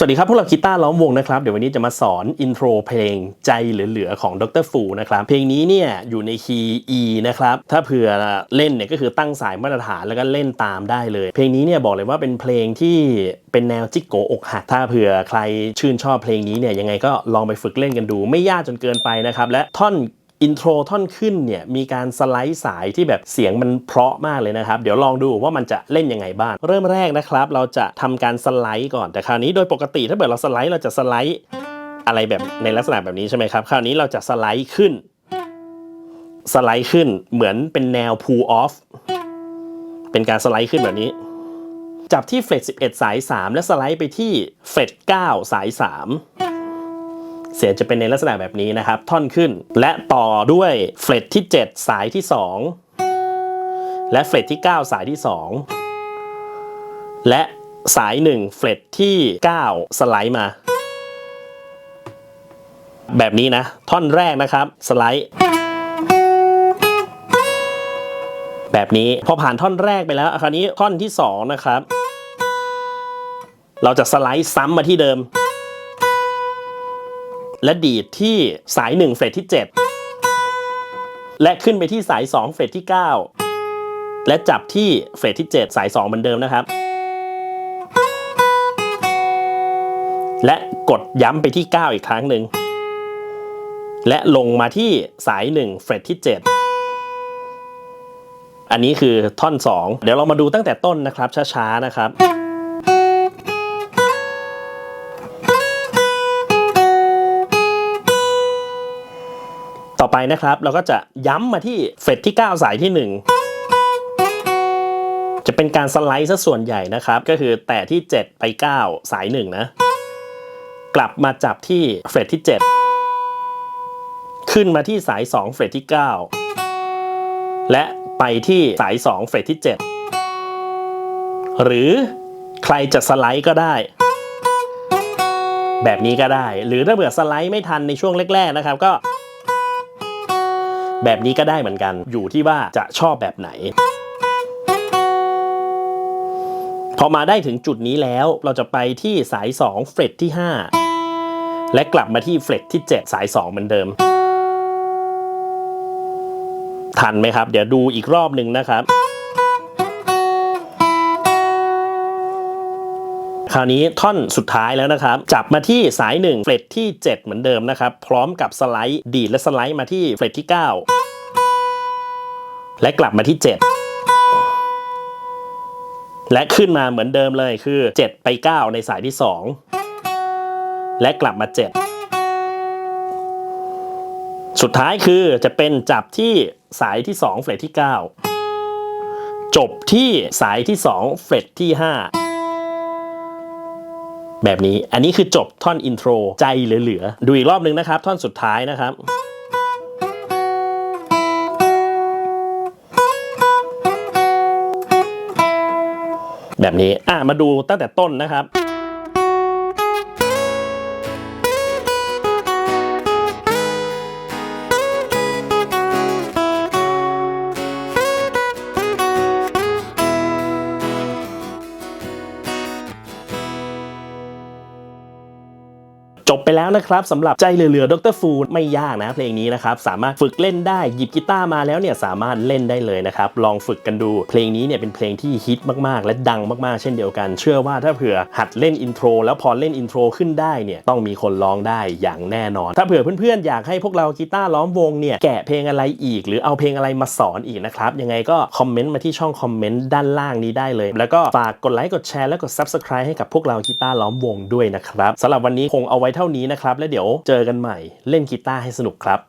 สวัสดีครับ พวกเรากีตาร์ล้อมวงนะครับ เดี๋ยววันนี้จะมาสอนอินโทรเพลงใจเหลือๆของดรฟูนะครับ เพลงนี้เนี่ยอยู่ในคีย์ E นะครับ ถ้าเผื่อเล่นเนี่ยก็คือตั้งสายมาตรฐานแล้วก็เล่นตามได้เลย เพลงนี้เนี่ยบอกเลยว่าเป็นเพลงที่เป็นแนวจิกโกอกหัก ถ้าเผื่อใครชื่นชอบเพลงนี้เนี่ยยังไงก็ลองไปฝึกเล่นกันดู ไม่ยากจนเกินไปนะครับ และท่อน อินโทรท่อนขึ้นเนี่ยมีการสไลด์สายที่แบบเสียงมันเพราะมากเลยนะครับ เดี๋ยวลองดูว่ามันจะเล่นยังไงบ้าง เริ่มแรกนะครับ เราจะทำการสไลด์ก่อนแต่คราวนี้โดยปกติถ้าเกิดเราสไลด์เราจะสไลด์อะไรแบบในลักษณะแบบนี้ใช่ไหมครับ คราวนี้เราจะสไลด์ขึ้น สไลด์ขึ้นเหมือนเป็นแนว pull off เป็นการสไลด์ขึ้นแบบนี้ จับที่เฟรต11 สาย 3 และสไลด์ไปที่เฟรต9สาย 3 เสียงจะเป็นในลักษณะแบบนี้นะครับ ท่อนขึ้น และต่อด้วยเฟรตที่ 7 สายที่ 2 และเฟรตที่ 9 สายที่ 2 และสาย 1 เฟรตที่ 9 สไลด์มา แบบนี้นะ ท่อนแรกนะครับ สไลด์แบบนี้พอผ่านท่อนแรกไปแล้วคราวนี้ท่อนที่ 2 นะครับ เราจะสไลด์ซ้ำมาที่เดิม และดีดที่สาย 1 เฟรตที่ 7 และขึ้นไปที่สาย 2 เฟรตที่ 9 และจับที่เฟรตที่ 7 สาย 2 เหมือนเดิมนะครับ และกดย้ำไปที่ 9 อีกครั้งหนึ่ง และลงมาที่สาย 1 เฟรตที่ 7 อันนี้คือท่อน 2 เดี๋ยวเรามาดูตั้งแต่ต้นนะครับช้าๆนะครับ ไปนะครับ เราก็จะย้ำมาที่เฟรตที่ 9 สายที่ 1จะเป็นการสไลด์ซะส่วนใหญ่นะครับ ก็คือแต่ที่ 7 ไป 9 สาย 1 นะ กลับมาจับที่เฟรตที่ 7 ขึ้นมาที่สาย 2 เฟรตที่ 9 และไปที่สาย 2 เฟรตที่ 7 หรือใครจะสไลด์ก็ได้ แบบนี้ก็ได้ หรือถ้าเผื่อสไลด์ไม่ทันในช่วงแรกๆนะครับ ก็ แบบนี้ก็ได้เหมือนกัน อยู่ที่ว่าจะชอบแบบไหน พอมาได้ถึงจุดนี้แล้วเราจะไปที่สาย 2 เฟรตที่ 5 และกลับมาที่เฟรตที่ 7 สาย 2 เหมือนเดิม ทันไหมครับ เดี๋ยวดูอีกรอบหนึ่งนะครับ คราวนี้ท่อนสุดท้ายแล้วนะครับ จับมาที่สาย 1 เฟรตที่ 7 เหมือนเดิมนะครับ พร้อมกับสไลด์ดีดและสไลด์มาที่เฟรตที่ 9 และกลับมาที่ 7 และขึ้นมาเหมือนเดิมเลยคือ 7 ไป 9 ในสายที่ 2 และกลับมา 7 สุดท้ายคือจะเป็นจับที่สายที่ 2 เฟรตที่ 9 จบที่สายที่ 2 เฟรตที่ 5 แบบนี้ อันนี้คือจบท่อนอินโทรใจเหลือๆ ดูอีกรอบหนึ่งนะครับ ท่อนสุดท้ายนะครับแบบนี้ อะ มาดูตั้งแต่ต้นนะครับ จบไปแล้วนะครับสำหรับใจเหลือๆดรฟูไม่ยากนะเพลงนี้นะครับสามารถฝึกเล่นได้หยิบกีตาร์มาแล้วเนี่ยสามารถเล่นได้เลยนะครับลองฝึกกันดู เพลงนี้เนี่ยเป็นเพลงที่ฮิตมากๆ และดังมากๆ เช่นเดียวกัน เชื่อว่าถ้าเผื่อหัดเล่นอินโทรแล้วพอเล่นอินโทรขึ้นได้เนี่ยต้องมีคนร้องได้อย่างแน่นอน ถ้าเผื่อเพื่อนๆอยากให้พวกเรากีตาร์ล้อมวงเนี่ยแกะเพลงอะไรอีก หรือเอาเพลงอะไรมาสอนอีกนะครับยังไงก็คอมเมนต์มาที่ช่องคอมเมนต์ด้านล่างนี้ได้เลย แล้วก็ฝากกดไลค์กดแชร์และกด Subscribe ให้กับพวกเรากีตาร์ล้อมวงด้วยนะครับสำหรับวันนี้คงเอาไว้เท่านี้นะครับ แล้วเดี๋ยวเจอกันใหม่เล่นกีตาร์ให้สนุกครับ